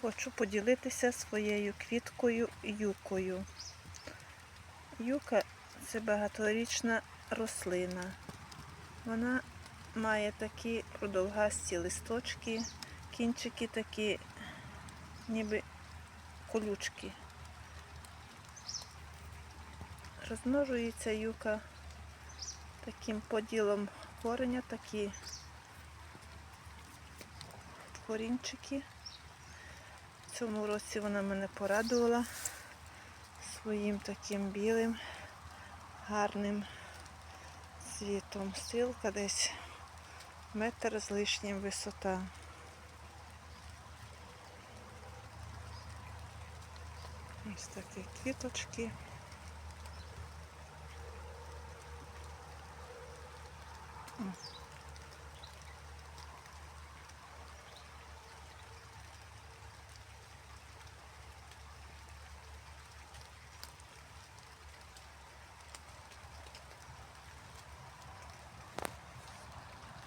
Хочу поділитися своєю квіткою юкою. Юка це багаторічна рослина. Вона має такі продовгасті листочки, кінчики такі, ніби колючки. Розмножується юка таким поділом кореня, такі корінчики. Цьому році вона мене порадувала своїм таким білим, гарним цвітом. Силка десь метр з лишнім висота. Ось такі квіточки. Ось.